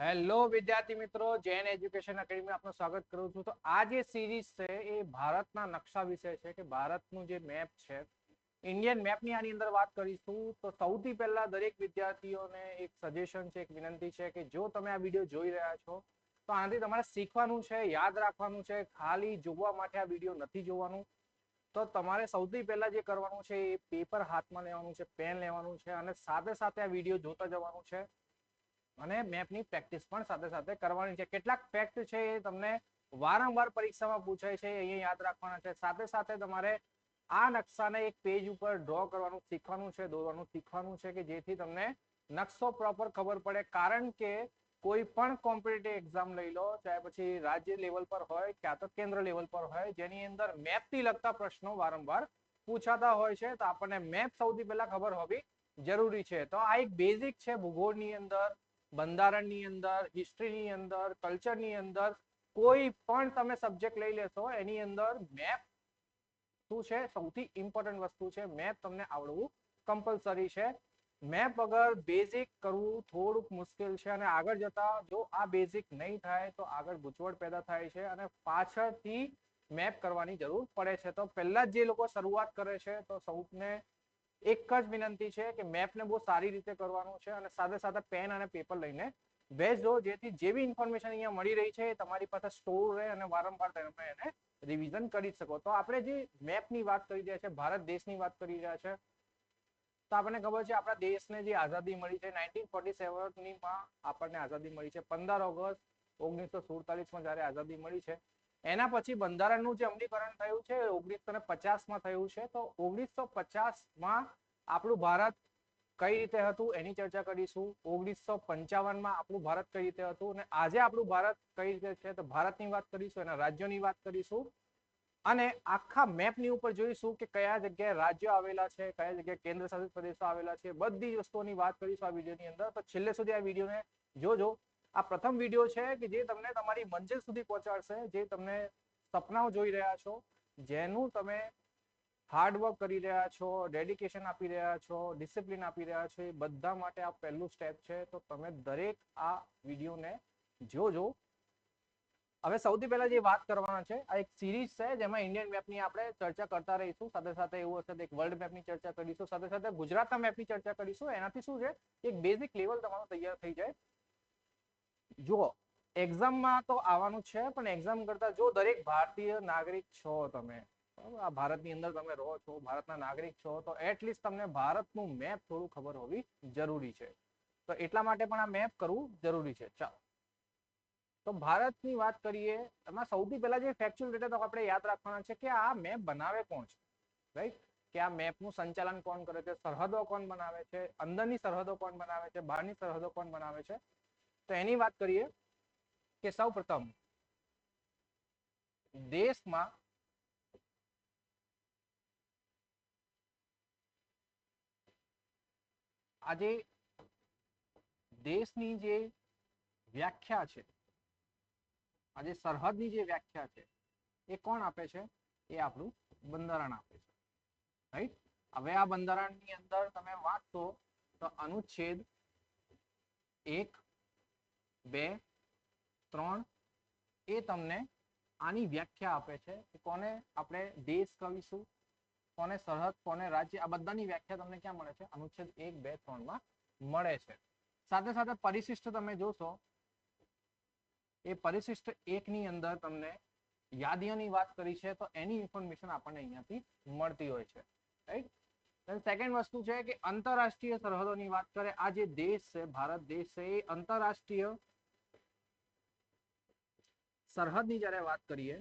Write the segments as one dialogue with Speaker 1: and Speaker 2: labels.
Speaker 1: Hello વિદ્યાર્થી મિત્રો, Jain education academy આપનું સ્વાગત કરું છું. તો આ જે સિરીઝ છે, એ ભારતના નકશા વિશે છે કે ભારતનું જે મેપ છે ઇન્ડિયન મેપની આની અંદર વાત કરીશું. તો સૌથી પહેલા દરેક વિદ્યાર્થીઓને એક સજેશન છે, એક વિનંતી છે કે જો તમે આ વીડિયો જોઈ રહ્યા છો, તો આનાથી તમારે શીખવાનું છે, યાદ રાખવાનું છે, ખાલી જોવા માટે આ વીડિયો નથી જોવાનું. તો તમારે સૌથી પહેલા જે કરવાનું છે, એ પેપર હાથમાં લેવાનું છે પેન લેવાનું છે અને સાથે સાથે આ વીડિયો જોતા જવાનું છે. અને મેપની પ્રેક્ટિસ પણ સાથે સાથે કરવાની છે. કેટલાક ફેક્ટ છે એ તમને વારંવાર પરીક્ષામાં પૂછાય છે અહીંયા યાદ રાખવાના છે. સાથે સાથે તમારે આ નકશાને એક પેજ ઉપર ડ્રો કરવાનું શીખવાનું છે, દોરવાનું શીખવાનું છે કે જેથી તમને નકશો પ્રોપર ખબર પડે. કારણ કે કોઈ પણ કોમ્પિટેટિવ એક્ઝામ લઈ લો, ચાહે પછી રાજ્ય લેવલ પર હોય, ક્યાં તો કેન્દ્ર લેવલ પર હોય, જેની અંદર મેપથી લગતા પ્રશ્નો વારંવાર પૂછાતા હોય છે, તો આપણને મેપ સૌથી પહેલા ખબર હોવી જરૂરી છે. તો આ એક બેઝિક છે ભૂગોળની અંદર બંધારણની અંદર હિસ્ટ્રીની અંદર કલ્ચરની અંદર કોઈ પણ તમે સબ્જેક્ટ લઈ લેશો, એની અંદર મેપ શું છે? સૌથી ઇમ્પોર્ટન્ટ વસ્તુ છે મેપ તમને આવડવું કમ્પલસરી છે. મેપ વગર બેઝિક કરવું થોડુંક મુશ્કેલ છે અને આગળ જતા જો આ બેઝિક નહીં થાય તો આગળ ગૂંચવડ પેદા થાય છે અને પાછળથી મેપ કરવાની જરૂર પડે છે. તો પહેલા જ જે લોકો શરૂઆત કરે છે, તો સૌને એક જ વિનંતી છે કે મેપને બહુ સારી રીતે કરવાનું છે અને સાથે સાથે પેન અને પેપર લઈને બેસજો જેથી જેવી ઇન્ફોર્મેશન અહીંયા મળી રહી છે એ તમારી પાસે સ્ટોર રહે અને વારંવાર તમે એને રિવિઝન કરી શકો. તો આપણે જે મેપની વાત કરી રહ્યા છે, ભારત દેશની વાત કરી રહ્યા છે, તો આપણને ખબર છે આપણા દેશને જે આઝાદી મળી છે નાઇન્ટીન ફોર્ટી સેવનની માં આપણને આઝાદી મળી છે. પંદર ઓગસ્ટ ઓગણીસો સુડતાલીસમાં જ્યારે આઝાદી મળી છે એના પછી બંધારણનું જે અમલીકરણ થયું છે ઓગણીસો ને પચાસમાં થયું છે, તો ઓગણીસો પચાસમાં આપણું ભારત કઈ રીતે હતું એની ચર્ચા કરીશું. ઓગણીસો પંચાવનમાં આપણું ભારત કઈ રીતે હતું અને આજે આપણું ભારત કઈ રીતે છે તો ભારતની વાત કરીશું, એના રાજ્યોની વાત કરીશું. અને આખા મેપની ઉપર જોઈશું કે કયા જગ્યાએ રાજ્યો આવેલા છે, કયા જગ્યાએ કેન્દ્ર શાસિત પ્રદેશો આવેલા છે, બધી વસ્તુઓની વાત કરીશું આ વિડીયોની અંદર. તો છેલ્લે સુધી આ વિડીયોને જોજો. આ પ્રથમ વીડિયો છે કે જે તમને તમારી મંજિલ સુધી પહોંચાડશે, જે તમને સપનાઓ જોઈ રહ્યા છો, જેનું તમે હાર્ડવર્ક કરી રહ્યા છો ડેડિકેશન આપી રહ્યા છો ડિસિપ્લિન આપી રહ્યા છો, એ બધા માટે આ પહેલું સ્ટેપ છે. તો તમે દરેક આ વિડીયોને જોજો. હવે સૌથી પહેલા જે વાત કરવાના છે, આ એક સિરીઝ છે, જેમાં ઇન્ડિયન મેપની આપણે ચર્ચા કરતા રહીશું. સાથે સાથે એવું હશે એક વર્લ્ડ મેપની ચર્ચા કરીશું. સાથે સાથે ગુજરાતના મેપની ચર્ચા કરીશું. એનાથી શું છે? એક બેઝિક લેવલ તમારું તૈયાર થઈ જાય. જુઓ એક્ઝામમાં તો આવવાનું છે, પણ એક્ઝામ કરતા જો દરેક ભારતીય નાગરિક છો તમે આ ભારતની અંદર તમે રહો છો, ભારતના નાગરિક છો, તો એટલીસ્ટ તમને ભારતનું મેપ થોડું ખબર હોવી જરૂરી છે. તો એટલા માટે પણ આ મેપ કરવું જરૂરી છે. ચાલો. તો ભારતની વાત કરીએ, એમાં સૌથી પહેલા જે ફેક્ચ્યુઅલ ડેટા તો આપણે યાદ રાખવાના છે કે આ મેપ બનાવે કોણ છે? રાઈટ કે આ મેપનું સંચાલન કોણ કરે છે? સરહદો કોણ બનાવે છે? અંદરની સરહદો કોણ બનાવે છે? બહારની સરહદો કોણ બનાવે છે? તો એની વાત કરીએ કે સૌ પ્રથમ, દેશમાં આજે દેશની જે વ્યાખ્યા છે, આજે સરહદની જે વ્યાખ્યા છે, એ કોણ આપે છે? એ આપણું બંધારણ આપે છે. રાઈટ હવે આ બંધારણની અંદર તમે વાંચશો તો અનુચ્છેદ એક બે, ત્રણ, એ તમને આની વ્યાખ્યા આપે છે કે કોને આપણે દેશ કહીશું, કોને સરહદ, કોને રાજ્ય, આ બધાની વ્યાખ્યા તમને ક્યાં મળે છે? અનુચ્છેદ એક, બે, ત્રણમાં મળે છે. સાથે સાથે પરિશિષ્ટ તમે જોશો, એ પરિશિષ્ટ એક ની અંદર તમને યાદીઓની વાત કરી છે તો એની ઇન્ફોર્મેશન આપણને અહીંયાથી મળતી હોય છે. રાઈટ સેકન્ડ વસ્તુ છે કે આંતરરાષ્ટ્રીય સરહદોની વાત કરે, આ જે દેશ છે, ભારત દેશ છે, એ આંતરરાષ્ટ્રીય સરહદની જ્યારે વાત કરીએ,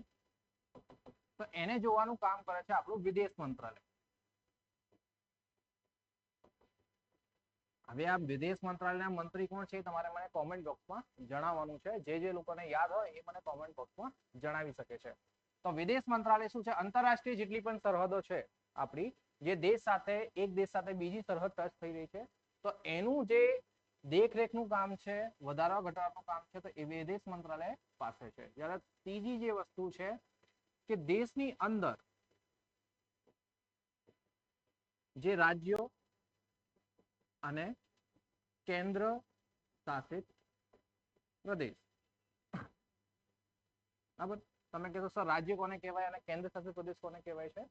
Speaker 1: તો એને જોવાનું કામ કરે છે આપણું વિદેશ મંત્રાલય. હવે આ વિદેશ મંત્રાલયના મંત્રી કોણ છે તમારે મને કોમેન્ટ બોક્સમાં જણાવવાનું છે. જે જે લોકોને યાદ હોય એ મને કોમેન્ટ બોક્સમાં જણાવી શકે છે. તો વિદેશ મંત્રાલય શું છે? આંતરરાષ્ટ્રીય જેટલી પણ સરહદો છે આપણી, જે દેશ સાથે, એક દેશ સાથે બીજી સરહદ ટચ થઈ રહી છે, તો એનું જે દેખરેખનું કામ છે, વધારવા ઘટાડવાનું કામ છે, તો એ વિદેશ મંત્રાલય પાસે છે. જ્યારે ત્રીજી જે વસ્તુ છે કે દેશની અંદર જે રાજ્યો અને કેન્દ્ર શાસિત પ્રદેશ. બરાબર? તમે કહેશો, સર, રાજ્ય કોને કહેવાય અને કેન્દ્ર શાસિત પ્રદેશ કોને કહેવાય છે?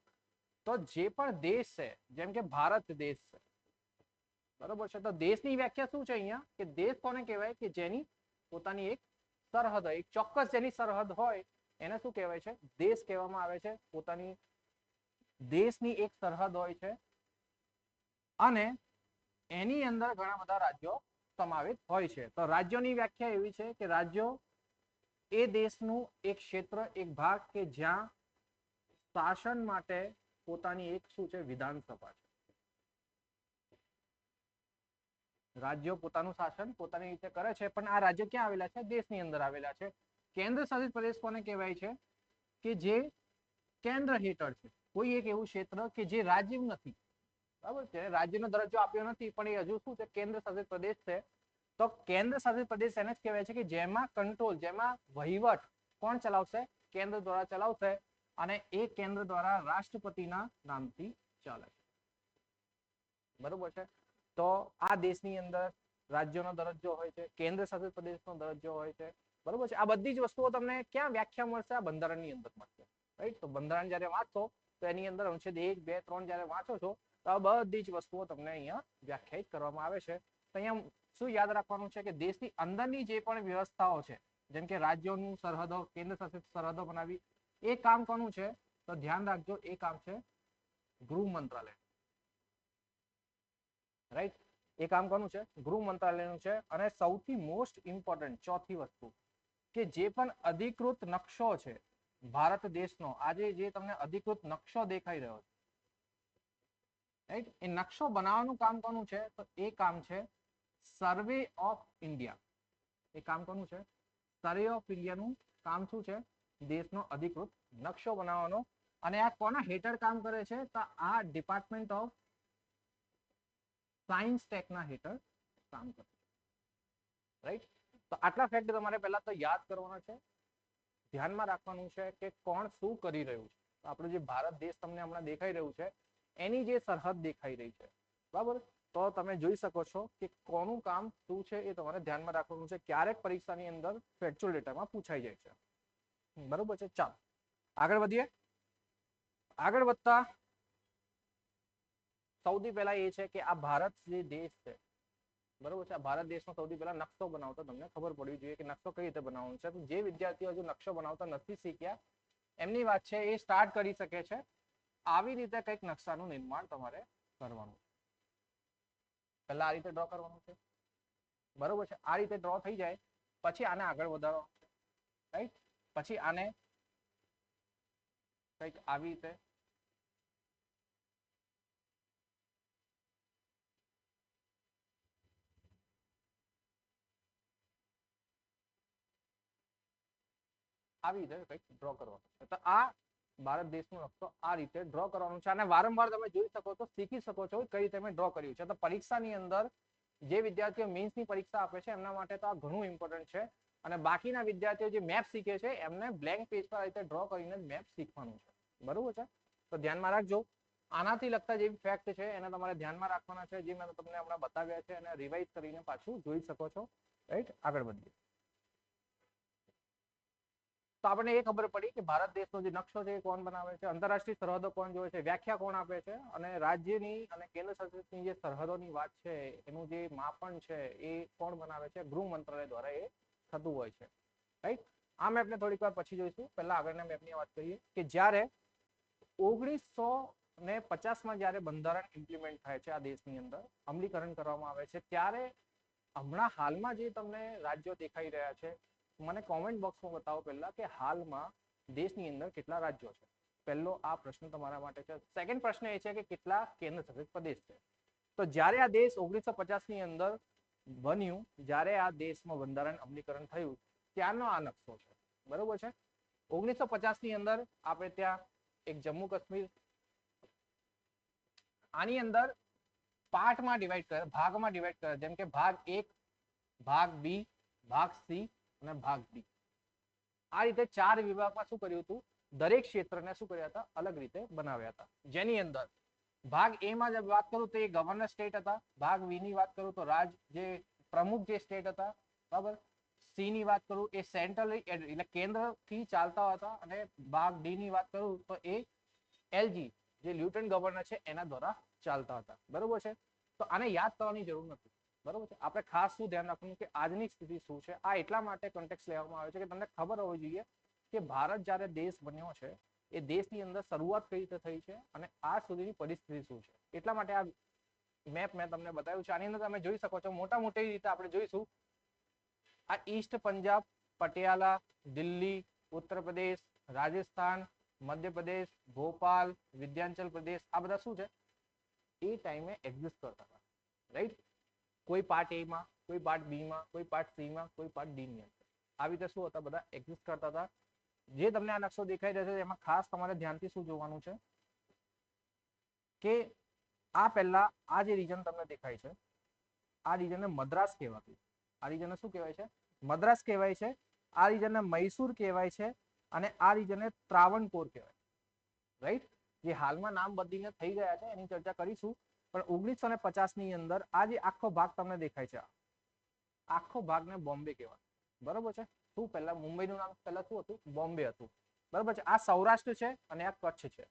Speaker 1: તો જે પણ દેશ છે, જેમ કે ભારત દેશ છે બરોબર છે? તો દેશની વ્યાખ્યા શું છે અહીંયા? કે દેશ કોને કહેવાય? કે જેની પોતાની એક સરહદ હોય, એક ચોક્કસ જેની સરહદ હોય, એને શું કહેવાય છે? દેશ કહેવામાં આવે છે. પોતાની દેશની એક સરહદ હોય છે અને એની અંદર ઘણા બધા રાજ્યો સમાવેશ હોય છે. તો રાજ્યોની વ્યાખ્યા એવી છે કે રાજ્યો એ દેશનું એક ક્ષેત્ર, એક ભાગ કે જ્યાં શાસન માટે પોતાની એક શું છે? વિધાનસભા છે. રાજ્યો પોતાનું શાસન, પોતાની રીતે કરે છે, પણ આ રાજ્ય ક્યાં આવેલા છે? દેશની અંદર આવેલા છે. કેન્દ્ર શાસિત પ્રદેશ કોને કહેવાય છે? કે જે કેન્દ્ર હેઠળ છે. કોઈ એક એવું ક્ષેત્ર કે જે રાજ્ય નથી. બરાબર છે? રાજ્યનો દરજ્જો આપ્યો નથી, પણ એ હજુ શું છે? કેન્દ્ર શાસિત પ્રદેશ છે. તો કેન્દ્ર શાસિત પ્રદેશ એને જ કહેવાય છે કે જેમાં કંટ્રોલ જેમાં વહીવટ કોણ ચલાવશે? કેન્દ્ર દ્વારા ચલાવશે અને એ કેન્દ્ર દ્વારા રાષ્ટ્રપતિના નામથી ચાલે છે. બરોબર છે? તો આ દેશની અંદર રાજ્યનો દરજ્જો હોય છે કેન્દ્ર શાસિત પ્રદેશનો દરજ્જો હોય છે, બરોબર છે? આ બધી જ વસ્તુઓ તમને ક્યાં વ્યાખ્યા મળશે? આ બંધારણની અંદર મળશે રાઈટ તો બંધારણ જ્યારે વાંચશો, તો એની અંદર અનુચ્છેદ એક, બે, ત્રણ જયારે વાંચો છો, તો આ બધી જ વસ્તુઓ તમને અહીંયા વ્યાખ્યાયિત કરવામાં આવે છે. તો અહીંયા શું યાદ રાખવાનું છે કે દેશની અંદરની જે પણ વ્યવસ્થાઓ છે, જેમ કે રાજ્યોનું સરહદો કેન્દ્ર શાસિત સરહદો બનાવી એ કામ કોનું છે? તો ધ્યાન રાખજો, એ કામ છે ગૃહ મંત્રાલય. રાઈટ એ કામ કોનું છે, ગૃહ મંત્રાલયનું છે અને સૌથી મોસ્ટ ઇમ્પોર્ટન્ટ ચોથી વસ્તુ કે જે પણ અધિકૃત નકશો છે, ભારત દેશનો, આજે જે તમને અધિકૃત નકશો દેખાઈ રહ્યો છે. રાઈટ એ નકશો બનાવવાનું કામ કોનું છે? તો એ કામ છે સર્વે ઓફ ઇન્ડિયા એ કામ કોનું છે? સર્વે ઓફ ઇન્ડિયાનું કામ શું છે? દેશનો અધિકૃત નકશો બનાવવાનો. અને આ કોના હેઠળ કામ કરે છે? તો આ ડિપાર્ટમેન્ટ ઓફ સાયન્સ ટેકના હેઠળ કામ કરે રાઈટ તો આટલા ફેક્ટ તમારે પહેલા તો યાદ કરવાના છે. ધ્યાનમાં રાખવાનું છે કે કોણ શું કરી રહ્યું છે. આપણો જે ભારત દેશ તમને હમણાં દેખાઈ રહ્યું છે, એની જે સરહદ દેખાઈ રહી છે. બરાબર? તો તમે જોઈ શકો છો કે કોનું કામ શું છે એ તમારે ધ્યાનમાં રાખવાનું છે. ક્યારેક પરીક્ષાની અંદર ફેક્ચ્યુઅલ ડેટામાં પૂછાઈ જાય છે. બરોબર છે? ચાલો. આગળ વધીએ. આગળ વધતા સૌથી પહેલા એ છે કે આ ભારત જે દેશ છે, બરોબર છે? ભારત દેશનો સૌથી પહેલા નકશો બનાવતો તમને ખબર પડવી જોઈએ કે નકશો કઈ રીતે બનાવવાનો છે. જે વિદ્યાર્થીઓ હજુ નકશો બનાવતા નથી શીખ્યા, એમની વાત છે એ સ્ટાર્ટ કરી શકે છે. આવી રીતે કંઈક નકશાનું નિર્માણ તમારે કરવાનું પહેલા આ રીતે ડ્રો કરવાનું છે. બરોબર છે? આ રીતે ડ્રો થઈ જાય, પછી આને આગળ વધારવાનું રાઈટ પછી આને કંઈક આવી રીતે આવી રીતે કંઈક ડ્રો કરવાનું. તો આ ભારત દેશનો નકશો આ રીતે ડ્રો કરવાનું છે. અને વારંવાર તમે જોઈ શકો છો, શીખી શકો છો કઈ રીતે મેં ડ્રો કર્યું છે. તો પરીક્ષાની અંદર જે વિદ્યાર્થીઓ મેન્સની પરીક્ષા આપે છે, એમના માટે તો આ ઘણું ઇમ્પોર્ટન્ટ છે. અને બાકીના વિદ્યાર્થીઓ જે મેપ શીખે છે, એમને બ્લેન્ક પેજ પર રીતે ડ્રો કરીને મેપ શીખવાનું છે. બરોબર છે? તો ધ્યાનમાં રાખજો. આનાથી લગતા જે ફેક્ટ છે, એને તમારે ધ્યાનમાં રાખવાના છે. જે મેં તમને હમણાં બતાવ્યા છે અને રિવાઇઝ કરીને પાછું જોઈ શકો છો. રાઈટ આગળ વધીએ. તો આપણને એ ખબર પડી કે ભારત દેશનો જે નકશો છે એ કોણ બનાવે છે? આંતરરાષ્ટ્રીય સરહદો કોણ જોવે છે? વ્યાખ્યા કોણ આપે છે? અને રાજ્યની અને કેન્દ્ર શાસિતની જે સરહદોની વાત છે, એનું જે માપન છે, એ કોણ બનાવે છે? ગૃહ મંત્રાલય દ્વારા એ થતું હોય છે. રાઈટ? આ મેપને થોડીક વાર પછી જોઈશું. પહેલા આગળના મેપની વાત કરીએ કે જ્યારે ઓગણીસો ને પચાસમાં જ્યારે બંધારણ ઇમ્પ્લિમેન્ટ થાય છે આ દેશની અંદર, અમલીકરણ કરવામાં આવે છે, ત્યારે હમણાં હાલમાં જે તમને રાજ્યો દેખાઈ રહ્યા છે મને કોમેન્ટ બોક્સમાં બતાવો પહેલા કે હાલમાં દેશની અંદર કેટલા રાજ્યો છે? પહેલો આ પ્રશ્ન તમારા માટે છે. સેકન્ડ પ્રશ્ન એ છે કે કેટલા કેન્દ્ર શાસિત પ્રદેશ છે? તો જ્યારે આ દેશ ઓગણીસો ની અંદર બન્યું, જ્યારે આ દેશમાં બંધારણ અમલીકરણ થયું, ત્યારનો આ નકશો છે. બરોબર છે? ઓગણીસો ની અંદર આપણે ત્યાં એક જમ્મુ કાશ્મીર, આની અંદર પાર્ટમાં ડિવાઈડ કરે ભાગમાં ડિવાઈડ કરે જેમ કે ભાગ એક, ભાગ બી, ભાગ સી અને ભાગ બી. આ રીતે ચાર વિભાગમાં શું કર્યું હતું? દરેક ક્ષેત્રને શું કર્યા હતા? અલગ રીતે બનાવ્યા હતા. જેની અંદર ભાગ એ માં વાત કરું તો એ ગવર્નર સ્ટેટ હતા. ભાગ વી ની વાત કરું તો રાજ જે પ્રમુખ જે સ્ટેટ હતા, બરાબર? સી ની વાત કરું એ સેન્ટ્રલ એટલે કેન્દ્રથી ચાલતા હતા અને ભાગ ડી ની વાત કરું તો એ એલજી જે લ્યુટન ગવર્નર છે, એના દ્વારા ચાલતા હતા. બરોબર છે? તો આને યાદ કરવાની જરૂર નથી. બરોબર છે? આપણે ખાસ શું ધ્યાન રાખવાનું કે આજની સ્થિતિ શું છે? આ એટલા માટે કોન્ટેક્સ લેવામાં આવે છે કે તમને ખબર હોવી જોઈએ કે ભારત જ્યારે દેશ બન્યો છે, એ દેશની અંદર શરૂઆત કઈ રીતે થઈ છે અને આ સુધીની પરિસ્થિતિ શું છે? એટલા માટે આ મેપ મેં તમને બતાવ્યું છે. આની અંદર તમે જોઈ શકો છો, મોટા મોટી રીતે આપણે જોઈશું. આ ઈસ્ટ પંજાબ પટિયાલા દિલ્હી ઉત્તર પ્રદેશ રાજસ્થાન મધ્યપ્રદેશ ભોપાલ વિદ્યાંચલ પ્રદેશ આ બધા શું છે? એ ટાઈમે એક્ઝિસ્ટ કરતા હતા. રાઈટ કોઈ પાર્ટ એ માં, કોઈ પાર્ટ બી માં, કોઈ પાર્ટ સી માં, કોઈ પાર્ટ ડી ની અંદર. આવી રીતે શું હતા બધા? એક્ઝિસ્ટ કરતા હતા. જે તમને આ નકશો દેખાઈ રહ્યો છે, એમાં ખાસ તમારે ધ્યાનથી શું જોવાનું છે? કે આ પહેલા, આ જે રીજન તમને દેખાય છે, આ રીજનને મદ્રાસ કહેવાતું. આ રીજનને શું કહેવાય છે? મદ્રાસ કહેવાય છે, આ રીજનને મૈસૂર કહેવાય છે, અને આ રીજનને ત્રાવણકોર કહેવાય. રાઈટ જે હાલમાં નામ બદલીને થઈ ગયા છે, એની ચર્ચા કરીશું. પણ ઓગણીસો ને પચાસની અંદર આ જે આખો ભાગ તમને દેખાય છે. આખો ભાગને બોમ્બે કહેવાય. બરોબર છે? શું પહેલા મુંબઈનું નામ પહેલા શું હતું? બોમ્બે હતું. બરોબર છે? આ સૌરાષ્ટ્ર છે અને આ કચ્છ છે.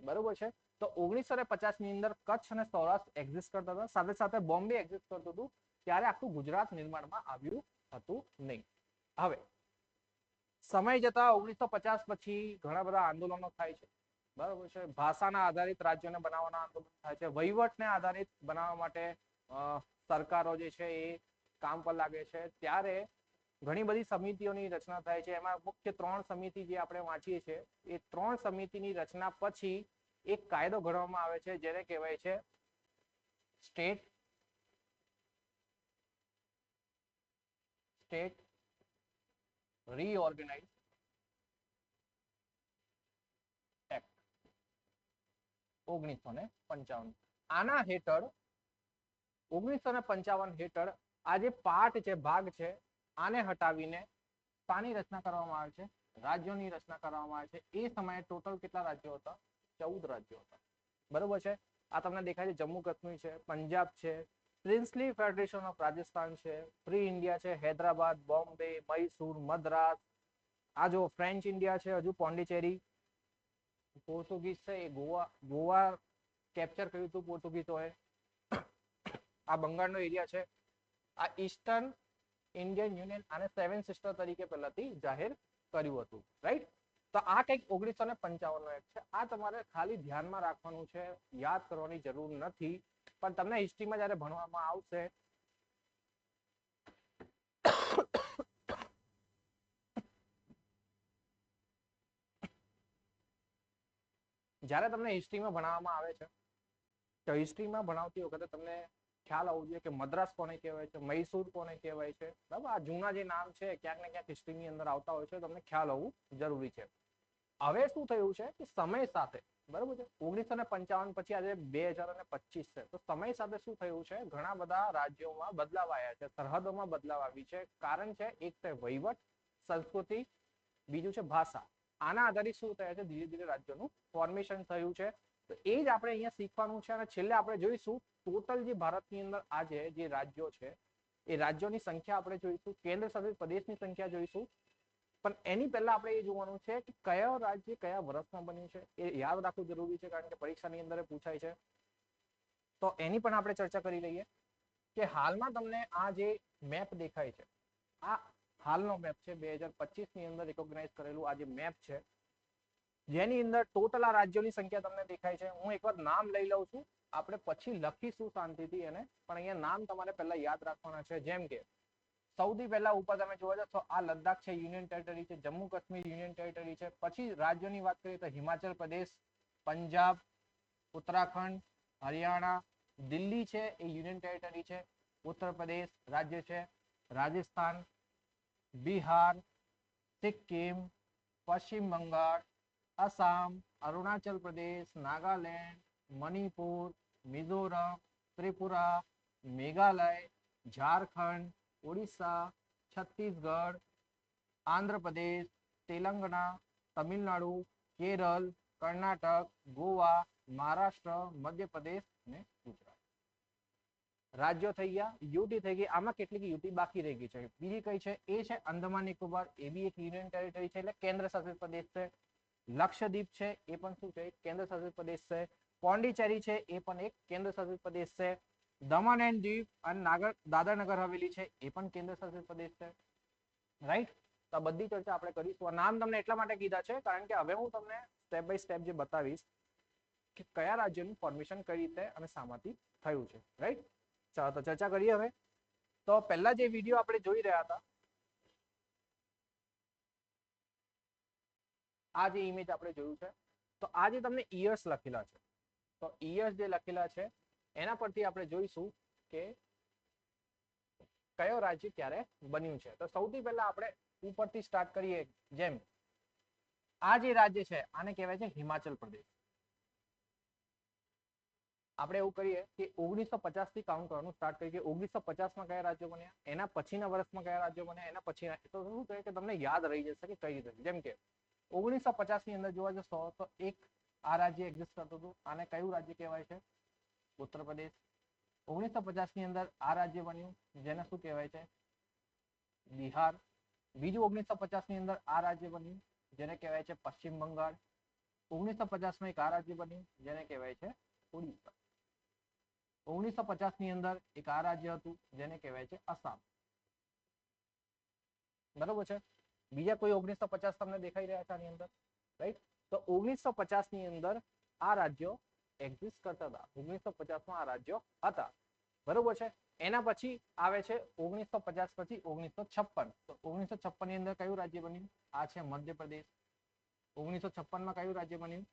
Speaker 1: બરોબર છે? તો ઓગણીસો ને પચાસની અંદર કચ્છ અને સૌરાષ્ટ્ર એક્ઝિસ્ટ કરતા હતા. સાથે સાથે બોમ્બે એક્ઝિસ્ટ કરતું હતું. ત્યારે આખું ગુજરાત નિર્માણમાં આવ્યું હતું નહીં. હવે સમય જતા ઓગણીસો પચાસ પછી ઘણા બધા આંદોલનો થાય છે. બરોબર છે. ભાષાના આધારિત રાજ્યોને બનાવવાના આંદોલન થાય છે. વહીવટને આધારિત બનાવવા માટે સરકારો જે છે એ કામ પર લાગે છે. ત્યારે ઘણી બધી સમિતિઓની રચના થાય છે. એમાં મુખ્ય ત્રણ સમિતિ જે આપણે વાંચીએ છીએ, એ ત્રણ સમિતિની રચના પછી એક કાયદો ઘડવામાં આવે છે, જેને કહેવાય છે સ્ટેટ સ્ટેટ રીઓર્ગેનાઇઝ ઓગણીસો ને પંચાવન. આના હેઠળ ઓગણીસો ને પંચાવન હેઠળ આ જે પાર્ટ છે, ભાગ છે, આને હટાવીને શાની રચના કરવામાં આવે છે, રાજ્યોની રચના કરવામાં આવે છે. એ સમયે ટોટલ કેટલા રાજ્યો હતા? ચૌદ રાજ્યો હતા. બરોબર છે? આ તમને દેખાય છે, જમ્મુ કાશ્મીર છે, પંજાબ છે પ્રિન્સલી ફેડરેશન ઓફ રાજસ્થાન છે ફ્રી ઇન્ડિયા છે, હૈદરાબાદ, બોમ્બે, મૈસૂર, મદ્રાસ. આ જો ફ્રેન્ચ ઇન્ડિયા છે, હજુ પોન્ડિચેરી પોર્ટુગીઝ છે, એ ગોવા ગોવા કેપ્ચર કર્યું હતું પોર્ટુગીઝોએ. આ બંગાળનો એરિયા છે. આ ઈસ્ટર્ન ઇન્ડિયન યુનિયન આને સેવન સિસ્ટર તરીકે પહેલાથી જાહેર કર્યું હતું રાઈટ તો આ કંઈક ઓગણીસો ને પંચાવન નો એક્ટ છે. આ તમારે ખાલી ધ્યાનમાં રાખવાનું છે, યાદ કરવાની જરૂર નથી. પણ તમને હિસ્ટ્રીમાં જયારે ભણવામાં આવશે જ્યારે તમને હિસ્ટ્રીમાં ભણાવવામાં આવે છે, તો હિસ્ટ્રીમાં ભણાવતી વખતે તમને ખ્યાલ આવવો જોઈએ કે મદ્રાસ કોને કહેવાય છે, મૈસૂર કોને કહેવાય છે, બરાબર? આ જૂના જે નામ છે, ક્યાંક ને ક્યાંક હિસ્ટ્રીની અંદર આવતા હોય છે તમને ખ્યાલ આવવું જરૂરી છે. હવે શું થયું છે કે સમય સાથે, બરોબર છે? ઓગણીસો ને પંચાવન પછી આજે બે હજાર અને પચીસ છે. તો સમય સાથે શું થયું છે? ઘણા બધા રાજ્યોમાં બદલાવ આવ્યા છે, સરહદોમાં બદલાવ આવી છે. કારણ છે, એક છે વહીવટ, સંસ્કૃતિ, બીજું છે ભાષા. આના આધારિત શું થયા છે? ધીરે ધીરે રાજ્યોનું ફોર્મેશન થયું છે. તો એ જ આપણે અહીંયા શીખવાનું છે અને છેલ્લે આપણે જોઈશું ટોટલ જે ભારતની અંદર આજે જે રાજ્યો છે, એ રાજ્યોની સંખ્યા આપણે જોઈશું, કેન્દ્ર શાસિત પ્રદેશની સંખ્યા જોઈશું. પણ એની પહેલા આપણે એ જોવાનું છે કે કયો રાજ્ય કયા વર્ષમાં બન્યું છે? એ યાદ રાખવું જરૂરી છે કારણ કે પરીક્ષાની અંદર પૂછાય છે. તો એની પણ આપણે ચર્ચા કરી લઈએ કે હાલમાં તમને આ જે મેપ દેખાય છે, આ હાલનો મેપ છે, બે હજાર પચીસની અંદર રિકોગ્નાઇઝ કરેલું આ જે મેપ છે, જેની અંદર ટોટલ આ રાજ્યોની સંખ્યા તમને દેખાય છે. હું એકવાર નામ લઈ લઉં છું. આપણે પછી લખીશું શાંતિથી એને, પણ અહીંયા નામ તમારે પહેલા યાદ રાખવાના છે. જેમ કે, સૌથી પહેલા ઉપર તમે જોવા જાવ તો આ લદ્દાખ છે, યુનિયન ટેરિટરી છે, જમ્મુ કાશ્મીર યુનિયન ટેરિટરી છે. પછી રાજ્યોની વાત કરીએ તો હિમાચલ પ્રદેશ, પંજાબ, ઉત્તરાખંડ, હરિયાણા, દિલ્હી છે, એ યુનિયન ટેરિટરી છે. ઉત્તર પ્રદેશ રાજ્ય છે, રાજસ્થાન બિહાર સિક્કિમ પશ્ચિમ બંગાળ આસામ અરુણાચલ પ્રદેશ નાગાલેન્ડ મણિપુર મિઝોરમ ત્રિપુરા મેઘાલય ઝારખંડ ઓડિશા છત્તીસગઢ આંધ્રપ્રદેશ તેલંગાણા તમિલનાડુ કેરળ કર્ણાટક ગોવા મહારાષ્ટ્ર મધ્યપ્રદેશ અને ગુજરાત રાજ્યો થઈ ગયા, યુટી થઈ ગઈ, આમાં કેટલીક યુટી બાકી રહી ગઈ છે. બીજી કઈ છે? એ છે અંદમાન નિકોબાર. એ બી એક યુનિયન ટેરિટરી છે, એટલે કેન્દ્ર શાસિત પ્રદેશ છે. લક્ષદ્વીપ છે, એ પણ શું છે? કેન્દ્ર શાસિત પ્રદેશ છે. પોંડિચેરી છે, એ પણ એક કેન્દ્ર શાસિત પ્રદેશ છે. દમણ એન્ડ દીવ અને નાગર, દાદરાનગર હવેલી છે, એ પણ કેન્દ્ર શાસિત પ્રદેશ છે. રાઈટ તો બધી ચર્ચા આપણે કરીશું. નામ તમને એટલા માટે કીધા છે, કારણ કે હવે હું તમને સ્ટેપ બાય સ્ટેપ જે બતાવીશ કે કયા રાજ્યનું ફોર્મેશન કઈ રીતે અને શામાંથી થયું છે. રાઈટ ચાલો તો ચર્ચા કરીએ હવે. તો પહેલા જે વીડિયો આપણે જોઈ રહ્યા હતા, આ જે ઇમેજ આપણે જોયું છે, તો આ જે તમને ઇયર્સ લખેલા છે, તો ઇયર્સ જે લખેલા છે, એના પરથી આપણે જોઈશું કે કયો રાજ્ય ક્યારે બન્યું છે. તો સૌથી પહેલા આપણે ઉપરથી સ્ટાર્ટ કરીએ જેમ, આ જે રાજ્ય છે, આને કહેવાય છે હિમાચલ પ્રદેશ. આપણે એવું કરીએ કે ઓગણીસો પચાસથી કાઉન્ટ કરવાનું સ્ટાર્ટ કરીએ કે ઓગણીસો પચાસમાં કયા રાજ્યો બન્યા, એના પછીના વર્ષમાં કયા રાજ્યો બન્યા, એના પછી તો શું કહે કે તમને યાદ રહી જશે કે કઈ રીતે જેમ કે ઓગણીસો પચાસની અંદર જોવા જશો તો એક આ રાજ્ય એક્ઝિસ્ટ કરતું હતું, આને કયું રાજ્ય કહેવાય છે? ઉત્તર પ્રદેશ. ઓગણીસો પચાસની અંદર આ રાજ્ય બન્યું, જેને શું કહેવાય છે? બિહાર. બીજું ઓગણીસો પચાસની અંદર આ રાજ્ય બન્યું, જેને કહેવાય છે પશ્ચિમ બંગાળ. ઓગણીસો પચાસમાં એક આ રાજ્ય બન્યું, જેને કહેવાય છે ઓડિશા ઓગણીસો ની અંદર એક આ રાજ્ય હતું, જેને કહેવાય છે આસામ. બરોબર છે? બીજા કોઈ ઓગણીસો પચાસ તમને દેખાઈ રહ્યા છે આની અંદર રાઈટ તો ઓગણીસો પચાસની અંદર આ રાજ્યો એક્ઝિસ્ટ કરતા હતા. ઓગણીસો પચાસમાં આ રાજ્યો હતા. બરોબર છે? એના પછી આવે છે ઓગણીસો પચાસ પછી ઓગણીસો છપ્પન તો ઓગણીસો છપ્પનની અંદર કયું રાજ્ય બન્યું? આ છે મધ્યપ્રદેશ. ઓગણીસો છપ્પનમાં કયું રાજ્ય બન્યું?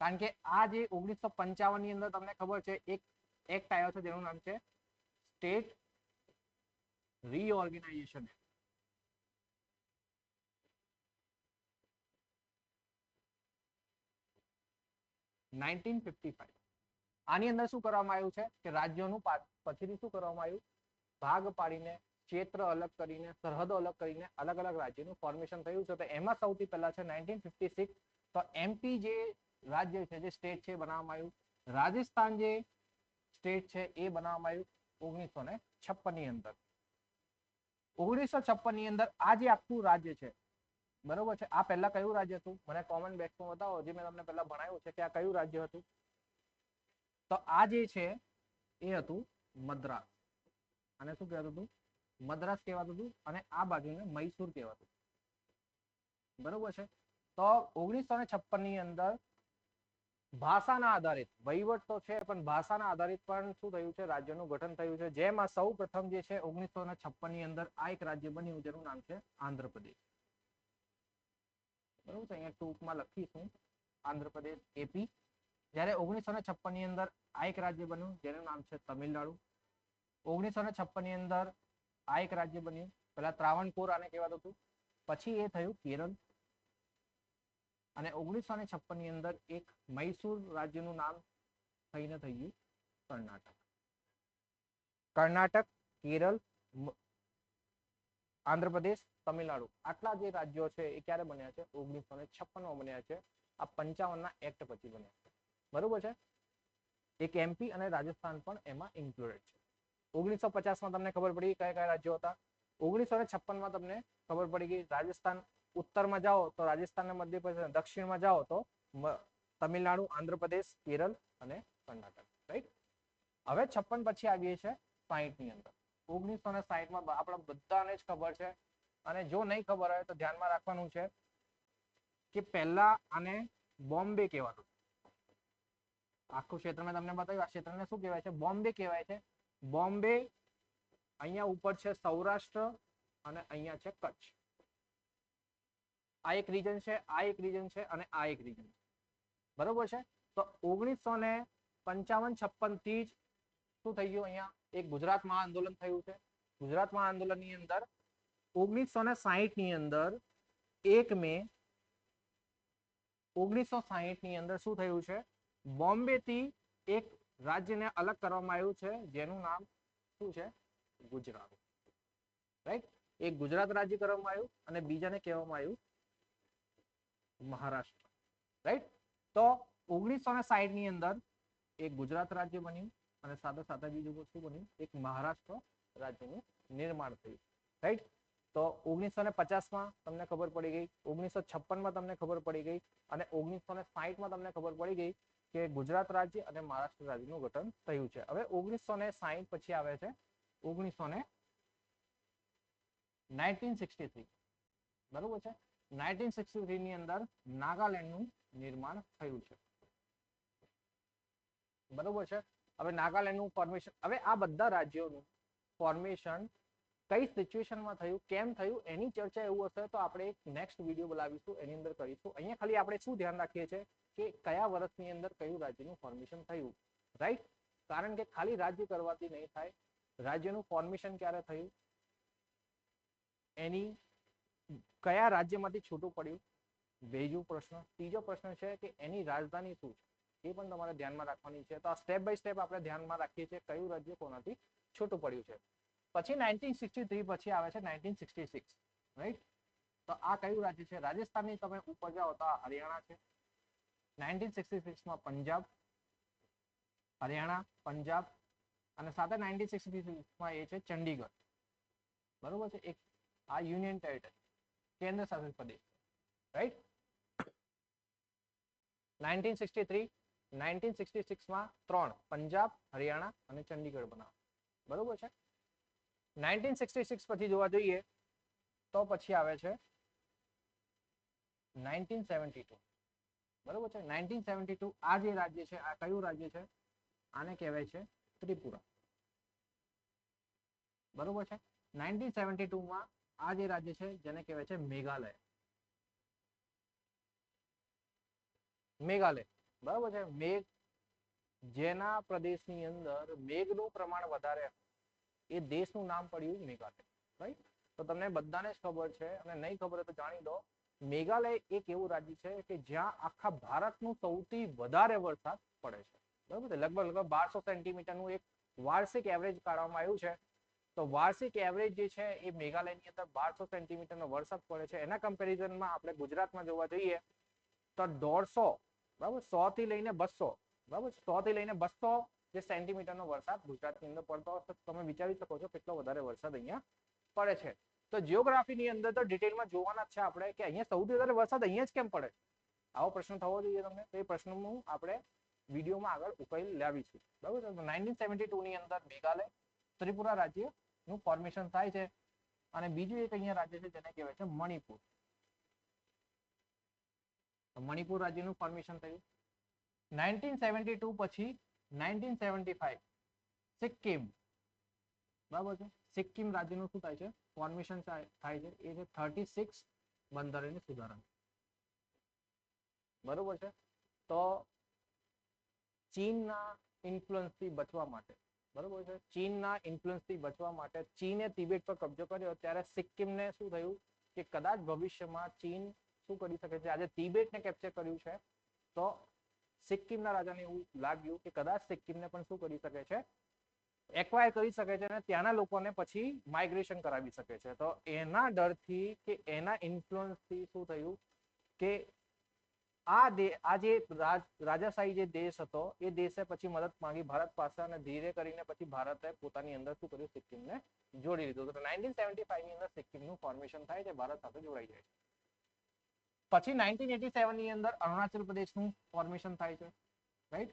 Speaker 1: કારણ કે આ જે ઓગણીસો પંચાવનની અંદર તમને ખબર છે, એક એક્ટ આવ્યો છે, જેનું નામ છે state reorganisation nineteen fifty five આની અંદર શું કરવામાં આવ્યું છે? કે રાજ્યોનું પછીથી શું કરવામાં આવ્યું? ભાગ પાડીને, ક્ષેત્ર અલગ કરીને, સરહદો અલગ કરીને અલગ અલગ રાજ્યનું ફોર્મેશન થયું છે. તો એમાં સૌથી પહેલા છે નાઇન્ટીન ફિફ્ટી સિક્સ તો એમપી જે રાજ્ય છે, જે સ્ટેટ છે બનાવવામાં આવ્યું. રાજસ્થાન જે સ્ટેટ છે એ બનાવવામાં આવ્યું ઓગણીસો ને છપ્પનની અંદર. ઓગણીસો છપ્પનની અંદર આ જે આખું રાજ્ય છે, બરોબર છે? આ પહેલા કયું રાજ્ય હતું? મને કોમન બેક્સમાં બતાવો, જે મેં તમને પહેલા ભણાવ્યું છે કે આ કયું રાજ્ય હતું? તો આ જે છે એ હતું મદ્રાસ. અને શું કહેવાતું હતું? મદ્રાસ કહેવાતું હતું અને આ બાજુને મૈસૂર કહેવાતું બરોબર છે? તો ઓગણીસો ને અંદર ભાષાના આધારિત, વહીવટ તો છે, પણ ભાષાના આધારિત પણ શું થયું છે? રાજ્યનું ગઠન થયું છે. જેમાં સૌ પ્રથમ જે છે, ઓગણીસો ને છપ્પનની અંદર આ એક રાજ્ય બન્યું, જેનું નામ છે આંધ્રપ્રદેશ. બરોબર છે? અહીંયા ટૂંકમાં લખીશું. આંધ્રપ્રદેશ એપી જ્યારે ઓગણીસો ને ની અંદર આ એક રાજ્ય બન્યું, જેનું નામ છે તમિલનાડુ. ઓગણીસો ને છપ્પનની અંદર આ એક રાજ્ય બન્યું. પેલા ત્રાવણકોર આને કહેવાતું હતું. પછી એ થયું કેરળ. અને ઓગણીસો ને છપ્પનની અંદર એક મૈસૂર રાજ્યનું નામ થઈને થયું કર્ણાટક. કર્ણાટક, કેરળ આંધ્રપ્રદેશ, તમિલનાડુ આટલા જે રાજ્યો છે એ ક્યારે બન્યા છે? ઓગણીસો ને છપ્પનમાં બન્યા છે. આ પંચાવન ના એક્ટ પછી બન્યા છે. બરોબર છે? એક એમપી અને રાજસ્થાન પણ એમાં ઇન્ક્લુડેડ છે. ઓગણીસો પચાસમાં તમને ખબર પડી કયા કયા રાજ્યો હતા? ઓગણીસો ને છપ્પનમાં તમને ખબર પડી ગઈ રાજસ્થાન ઉત્તરમાં જાઓ તો રાજસ્થાન મધ્ય મધ્યપ્રદેશ દક્ષિણમાં જાઓ તો તમિલનાડુ, આંધ્રપ્રદેશ, કેરળ અને કર્ણાટક રાઈટ હવે છપ્પન પછી આવીએ છે સાહીઠની અંદર. ઓગણીસો ને સાહીઠમાં આપણા બધાને જ ખબર છે. અને જો નહીં ખબર હોય તો ધ્યાનમાં રાખવાનું છે કે પહેલા આને બોમ્બે કહેવાતું. આખું ક્ષેત્ર મેં તમને બતાવ્યું, આ ક્ષેત્રને શું કહેવાય છે? બોમ્બે કહેવાય છે. બોમ્બે અહીંયા ઉપર છે સૌરાષ્ટ્ર અને અહીંયા છે કચ્છ. આ એક રીજન છે, આ એક રીજન છે અને આ એક રીજન છે. બરોબર છે? તો ઓગણીસો ને પંચાવન, છપ્પનથી જ શું થઈ ગયું અહીંયા? એક ગુજરાત મહાઆંદોલન થયું છે. ગુજરાત મહાઆંદોલનની અંદર ઓગણીસો ને સાહીઠની અંદર એક મે ઓગણીસો સાહીઠની અંદર શું થયું છે? બોમ્બે થી એક રાજ્યને અલગ કરવામાં આવ્યું છે, જેનું નામ શું છે? ગુજરાત. રાઈટ? એક ગુજરાત રાજ્ય કરવામાં આવ્યું અને બીજાને કહેવામાં આવ્યું મહારાષ્ટ્ર. રાઈટ તો ઓગણીસો ને સાહીઠની અંદર એક ગુજરાત રાજ્ય બન્યું અને સાથે સાથે બીજું શું બન્યું. એક મહારાષ્ટ્ર રાજ્યનું નિર્માણ થયું. રાઈટ તો ઓગણીસો ને પચાસમાં તમને ખબર પડી ગઈ, ઓગણીસો છપ્પનમાં તમને ખબર પડી ગઈ અને ઓગણીસો ને સાહીઠમાં તમને ખબર પડી ગઈ કે ગુજરાત રાજ્ય અને મહારાષ્ટ્ર રાજ્યનું ગઠન થયું છે. હવે ઓગણીસો ને સાહીઠ પછી આવે છે ઓગણીસો ને નાઇન્ટીન સિક્સટી થ્રી. બરોબર છે? નાઇન્ટીન સિક્સટી થ્રી ની અંદર નાગાલેન્ડનું નિર્માણ થયું છે. બરોબર છે? હવે નાગાલેન્ડનું ફોર્મેશન હવે આ બધા રાજ્યોનું ફોર્મેશન કઈ સિચ્યુએશનમાં થયું, કેમ થયું, એની ચર્ચા એવું હશે તો આપણે એક નેક્સ્ટ વીડિયો બોલાવીશું એની અંદર કરીશું. અહીંયા ખાલી આપણે શું ધ્યાન રાખીએ છીએ કે કયા વર્ષની અંદર કયું રાજ્યનું ફોર્મેશન થયું. રાઈટ કારણ કે ખાલી રાજ્ય કરવાથી નહીં થાય. રાજ્યનું ફોર્મેશન ક્યારે થયું? એની કયા રાજ્યમાંથી છૂટું પડ્યું? બીજો પ્રશ્ન, ત્રીજો પ્રશ્ન છે કે એની રાજધાની શું છે? એ પણ તમારે ધ્યાનમાં રાખવાની છે. તો આ સ્ટેપ બાય સ્ટેપ આપણે ધ્યાનમાં રાખીએ છીએ કયું રાજ્ય કોનાથી છૂટું પડ્યું છે. પછી નાઇન્ટીન સિક્સટી પછી આવે છે નાઇન્ટીન રાઈટ તો આ કયું રાજ્ય છે? રાજસ્થાનની તમે ઉપર જાઓ તો હરિયાણા છે. નાઇન્ટીન સિક્સટી સિક્સમાં પંજાબ, હરિયાણા, પંજાબ અને સાથે નાઇન્ટીન સિક્સટી સિક્સમાં એ છે ચંડીગઢ. બરોબર છે? એક આ યુનિયન ટેરિટરી કેન્દ્ર શાસિત પ્રદેશ. Right nineteen sixty three nineteen sixty સિક્સમાં ત્રણ, પંજાબ, હરિયાણા અને ચંડીગઢ બનાવ. બરોબર છે? નાઇન્ટીન સિક્સટી સિક્સ પછી જોવા જોઈએ તો પછી આવે છે નાઇન્ટીન સેવન્ટી ટુ બરોબર છે? નાઇન્ટીન સેવન્ટી ટુ આ જે રાજ્ય છે, આ કયું રાજ્ય છે? આને કહેવાય છે ત્રિપુરા. બરોબર છે? નાઇન્ટીન સેવન્ટી ટુમાં આ જે રાજ્ય છે, જેને કહેવાય છે મેઘાલય. મેઘાલય. બરાબર છે? મેઘ જેના પ્રદેશની અંદર મેઘનું પ્રમાણ વધારે એ દેશનું નામ પડ્યું મેઘાલય. રાઈટ તો તમને બધાને જ ખબર છે, અને નહીં ખબર હોય તો જાણી દો મેઘાલય એક એવું રાજ્ય છે કે જ્યાં આખા ભારતનું સૌથી વધારે વરસાદ પડે છે. બરાબર લગભગ લગભગ બારસો સેન્ટીમીટરનું એક વાર્ષિક એવરેજ કાઢવામાં આવ્યું છે. તો વાર્ષિક એવરેજ જે છે એ મેઘાલયની અંદર બારસો સેન્ટીમીટરનો વરસાદ પડે છે. એના કમ્પેરિઝનમાં આપણે ગુજરાતમાં જોવા જઈએ તો દોઢસો, બરાબર? સો થી લઈને બસો, બરાબર? સો થી લઈને બસો જે સેન્ટીમીટરનો વરસાદ ગુજરાતની અંદર પડતો હશે તમે વિચારી શકો છો કેટલો વધારે વરસાદ અહીંયા પડે છે. તો જિયોગ્રાફીની અંદર તો ડિટેલમાં જોવાના છે આપણે કે અહીંયા સૌથી વધારે વરસાદ અહીંયા જ કેમ પડે આવો પ્રશ્ન થવો જોઈએ તમને. તો એ પ્રશ્નનું આપણે વિડીયોમાં આગળ ઉકેલ લાવીશું. બરાબર? નાઇન્ટીન સેવન્ટી ટુની અંદર મેઘાલય ત્રિપુરા રાજ્યનું ફોર્મેશન થાય છે અને બીજું એક અહીંયા રાજ્ય છે જેને કહેવાય છે મણિપુર. મણિપુર રાજ્યનું ફોર્મેશન થયું. નાઇન્ટીન સેવન્ટી ટુ પછી નાઇન્ટીન સેવન્ટી ફાઈવ સિક્કિમ. બરાબર છે? સિક્કિમ રાજ્યનું શું થાય છે? ફોર્મેશન થાય છે. એ છે થર્ટી સિક્સ બંદરોની સુધારણ બરોબર છે? તો ચીનના ઇન્ફ્લુઅન્સથી બચવા માટે બરોબર છે? ચીનના ઇન્ફ્લુઅન્સથી બચવા માટે ચીને તિબેટ પર કબજો કર્યો. ત્યારે સિક્કિમને શું થયું કે કદાચ ભવિષ્યમાં ચીન શું કરી શકે છે? આજે તિબેટને કેપ્ચર કર્યું છે. તો સિક્કિમના રાજાને એવું લાગ્યું કે કદાચ સિક્કિમને પણ શું કરી શકે છે? એક્વાયર કરી શકે છે અને ત્યાંના લોકોને પછી માઇગ્રેશન કરાવી શકે છે. તો એના ડરથી કે એના ઇન્ફ્લુઅન્સથી શું થયું કે આ દે, આ જે રાજાશાહી જે દેશ હતો, એ દેશે પછી મદદ માંગી, ભારત પાસે અને ધીરે કરીને પછી ભારતે પોતાની અંદર શું કર્યું? સિક્કિમને જોડી લીધું તો નાઇન્ટીન સેવન્ટી ફાઈવની અંદર સિક્કિમનું ફોર્મેશન થાય છે, ભારત સાથે જોડાઈ જાય છે. પછી નાઇન્ટીન એટી સેવનની અંદર અરુણાચલ પ્રદેશનું ફોર્મેશન થાય છે રાઈટ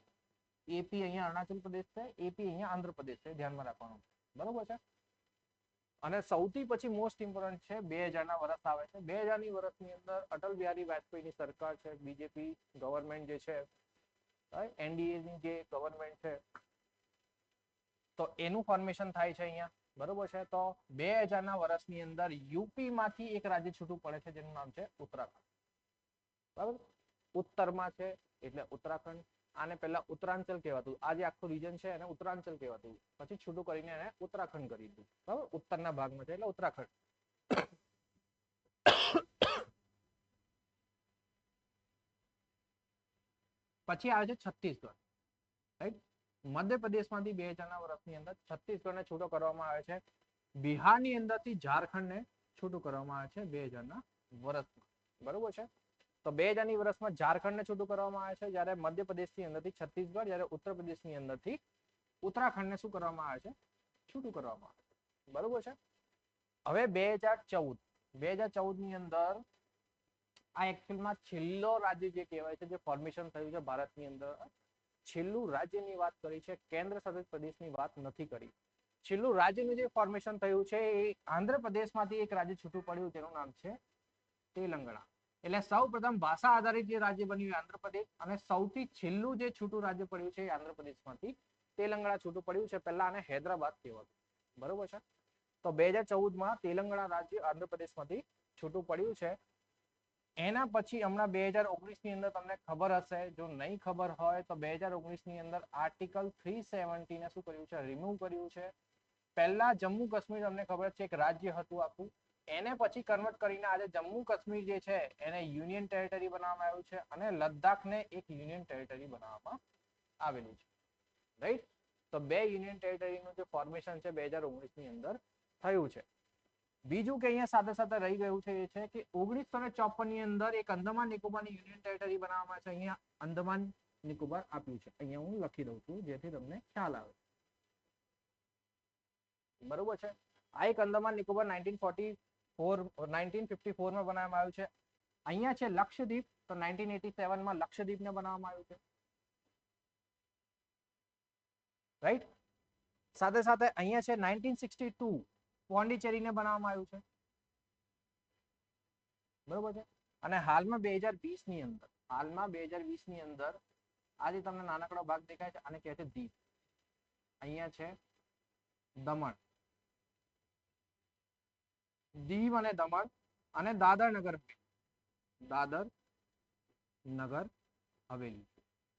Speaker 1: એપી અહીંયા અરુણાચલ પ્રદેશ છે એપી અહીંયા આંધ્રપ્રદેશ છે, ધ્યાનમાં રાખવાનું. બરોબર છે? અને સૌથી પછી મોસ્ટ ઇમ્પોર્ટન્ટ છે, બે હજારના વર્ષ આવે છે. બે હજારની વર્ષની અંદર અટલ બિહારી વાજપેયીની સરકાર છે બીજેપી ગવર્મેન્ટ જે છે એનડીએની જે ગવર્મેન્ટ છે, તો એનું ફોર્મેશન થાય છે અહીંયા. બરોબર છે? તો બે હજારના વર્ષની અંદર યુપીમાંથી એક રાજ્ય છૂટું પડે છે, જેનું નામ છે ઉત્તરાખંડ. બરાબર? ઉત્તરમાં છે, એટલે ઉત્તરાખંડ. આને પહેલા ઉત્તરાંચલ કહેવાતું. આ જે આખું રીજન છે એને ઉત્તરાંચલ કહેવાતું. પછી છૂટું કરીને એને ઉત્તરાખંડ કરી દીધું. બરાબર? ઉત્તરના ભાગમાં છે એટલે ઉત્તરાખંડ. પછી આવે છે છત્તીસગઢ. રાઈટ? મધ્યપ્રદેશમાંથી બે હજારના વર્ષની અંદર છત્તીસગઢને છૂટો કરવામાં આવે છે. બિહારની અંદરથી ઝારખંડને છૂટું કરવામાં આવે છે બે હજારના વર્ષમાં. બરોબર છે? તો બે હજારની વર્ષમાં ઝારખંડને છૂટું કરવામાં આવે છે. જ્યારે મધ્યપ્રદેશની અંદરથી છત્તીસગઢ, જ્યારે ઉત્તર પ્રદેશની અંદરથી ઉત્તરાખંડને શું કરવામાં આવે છે? છૂટું કરવામાં આવે બરોબર છે? હવે બે હજાર ચૌદ, બે અંદર આ એકચ્યુઅલમાં છેલ્લો રાજ્ય જે કહેવાય છે, જે ફોર્મેશન થયું છે ભારતની અંદર, છેલ્લું રાજ્યની વાત કરી છે, કેન્દ્ર શાસિત પ્રદેશની વાત નથી કરી. છેલ્લું રાજ્યનું જે ફોર્મેશન થયું છે, એ આંધ્રપ્રદેશમાંથી એક રાજ્ય છૂટું પડ્યું, તેનું નામ છે તેલંગણા. એટલે સૌ ભાષા આધારિત જે રાજ્ય બન્યું આંધ્રપ્રદેશ અને સૌથી છેલ્લું જે છૂટું રાજ્ય પડ્યું છે આંધ્રપ્રદેશમાંથી તેલંગણા છૂટું પડ્યું છે પહેલા આને હૈદરાબાદ કહેવાતું. બરોબર છે? તો બે હજાર તેલંગણા રાજ્ય આંધ્રપ્રદેશમાંથી છૂટું પડ્યું છે. એના પછી હમણાં બે હજાર ઓગણીસની અંદર તમને ખબર હશે. જો નહીં ખબર હોય તો બે હજાર ઓગણીસની અંદર આર્ટિકલ થ્રી સેવન્ટી ને શું કર્યું છે? રિમૂવ કર્યું છે. પહેલા જમ્મુ કાશ્મીર તમને ખબર છે એક રાજ્ય હતું આખું. એને પછી કન્વર્ટ કરીને આજે જમ્મુ કાશ્મીર જે છે, એને યુનિયન ટેરિટરી બનાવવામાં આવ્યું છે અને લદ્દાખને એક યુનિયન ટેરિટરી બનાવવામાં આવેલું છે. રાઈટ તો બે યુનિયન ટેરિટરીનું જે ફોર્મેશન છે બે હજાર ઓગણીસની અંદર થયું છે. બીજું કે અહીંયા સાથે સાથે રહી ગયું છે એ છે કે ઓગણીસો ને ચોપનની અંદર એક અંદમાન નિકોબારની યુનિયન ટેરિટરી બનાવવામાં છે. અહીંયા અંદમાન નિકોબાર આપ્યું છે. અહીંયા હું લખી દઉં છું જેથી તમને ખ્યાલ આવે. બરોબર છે? આ એક Andaman Nicobar nineteen forty four, nineteen બનાવવામાં આવ્યું છે. અહીંયા છે લક્ષદ્વીપ, તો નાઇન્ટીન એટી સેવનમાં લક્ષદ્વીપને બનાવવામાં આવ્યું છે. રાઈટ સાથે સાથે અહીંયા છે નાઇન્ટીન સિક્સટી ટુ બનાવવામાં આવ્યું છે. બરોબર છે? અને હાલમાં બે હજાર વીસની અંદર, હાલમાં બે હજાર વીસની અંદર, આજે તમને નાનકડો ભાગ દેખાય છે અને કહે છે દીપ અહીંયા છે દમણ. દીવ અને દમણ અને દાદર નગર દાદર નગર હવેલી.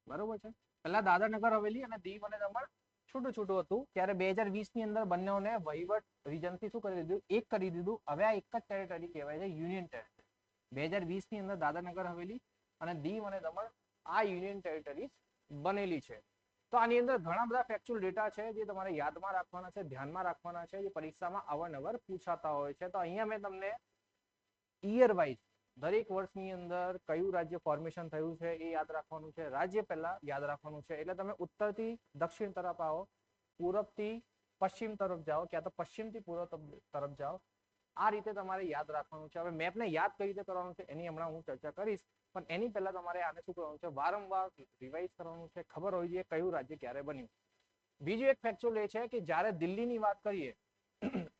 Speaker 1: બરોબર છે? પહેલા દાદર નગર હવેલી અને દીવ અને દમણ છૂટું છૂટું હતું. ત્યારે બે હજાર વીસની અંદર બંનેઓને વહીવટ રીજનથી શું કરી દીધું? એક કરી દીધું. હવે આ એક જ ટેરેટરી કહેવાય છે યુનિયન ટેરેટરી બે હજાર વીસની અંદર દાદર નગર હવેલી અને દીવ અને દમણ આ યુનિયન ટેરિટરી બનેલી છે. તો આની અંદર ઘણા બધા ફેક્ચ્યુઅલ ડેટા છે જે તમારે યાદમાં રાખવાના છે, ધ્યાનમાં રાખવાના છે, જે પરીક્ષામાં અવારનવાર પૂછાતા હોય છે. તો અહીંયા મેં તમને ઇયર વાઇઝ દરેક વર્ષની અંદર કયું રાજ્ય ફોર્મેશન થયું છે એ યાદ રાખવાનું છે. રાજ્ય પહેલા યાદ રાખવાનું છે. એટલે તમે ઉત્તરથી દક્ષિણ તરફ આવો, પૂરબથી પશ્ચિમ તરફ જાઓ. ક્યાં તો પશ્ચિમથી પૂર્વ તરફ- જાઓ. આ રીતે તમારે યાદ રાખવાનું છે. હવે મેપને યાદ કઈ રીતે કરવાનું છે એની હમણાં હું ચર્ચા કરીશ. પણ એની પહેલા તમારે આને શું કરવાનું છે? વારંવાર રિવાઇઝ કરવાનું છે. ખબર હોવી જોઈએ કયું રાજ્ય ક્યારે બન્યું. બીજું એક ફેક્ચ્યુઅલ એ છે કે જ્યારે દિલ્હીની વાત કરીએ,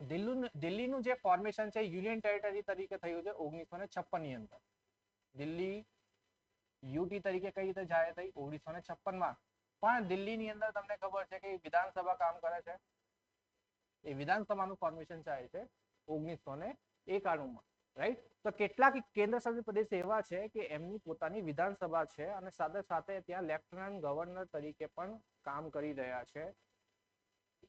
Speaker 1: દિલ્હીનું દિલ્હીનું જે ફોર્મેશન છે યુનિયન ટેરિટરી તરીકે થયું છે ઓગણીસો ને છપ્પનની અંદર. દિલ્હી યુટી તરીકે કઈ રીતે જાહેર થઈ? ઓગણીસો ને છપ્પનમાં પણ દિલ્હીની અંદર તમને ખબર છે કે વિધાનસભા કામ કરે છે. એ વિધાનસભાનું ફોર્મેશન ચાલે છે ઓગણીસો ને એકાણુંમાં રાઈટ તો કેટલાક કેન્દ્ર શાસિત પ્રદેશ એવા છે કે એમની પોતાની વિધાનસભા છે અને સાથે સાથે ત્યાં લેફ્ટનન્ટ ગવર્નર તરીકે પણ કામ કરી રહ્યા છે.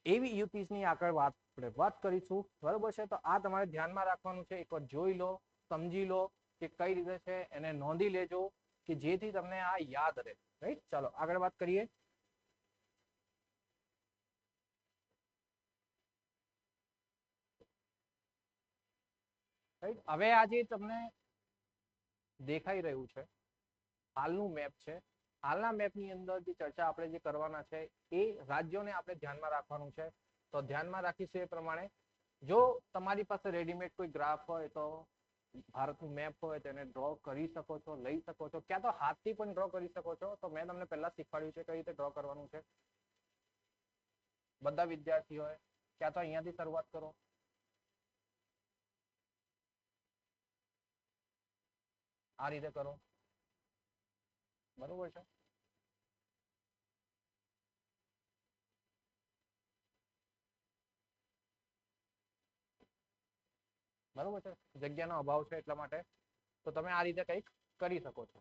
Speaker 1: એવી યુપીસની આગળ વાત, આપણે વાત કરીશું, બરોબર છે? તો આ તમારે ધ્યાનમાં રાખવાનું છે, એકવાર જોઈ લો, સમજી લો કે કઈ રીતે છે, એને નોંધી લેજો કે જેથી તમને આ યાદ રહે રાઈટ ચાલો, આગળ વાત કરીએ. રાઈટ હવે આજે તમને દેખાઈ રહ્યું છે. હાલનું મેપ છે. હાલના મેપની અંદર જે ચર્ચા આપણે જે કરવાના છે, એ રાજ્યોને આપણે ધ્યાનમાં રાખવાનું છે. તો ધ્યાનમાં રાખીશું એ પ્રમાણે. જો તમારી પાસે રેડીમેડ કોઈ ગ્રાફ હોય તો, ભારતનું મેપ હોય તેને ડ્રો કરી શકો છો, લઈ શકો છો. ક્યાં તો હાથથી પણ ડ્રો કરી શકો છો. તો મેં તમને પહેલા શીખવાડ્યું છે કઈ રીતે ડ્રો કરવાનું છે. બધા વિદ્યાર્થીઓએ ક્યાં તો અહીંયાથી શરૂઆત કરો. આ રીતે કરો. બરોબર છે? બરોબર છે? જગ્યાનો અભાવ છે એટલા માટે. તો તમે આ રીતે કંઈક કરી શકો છો.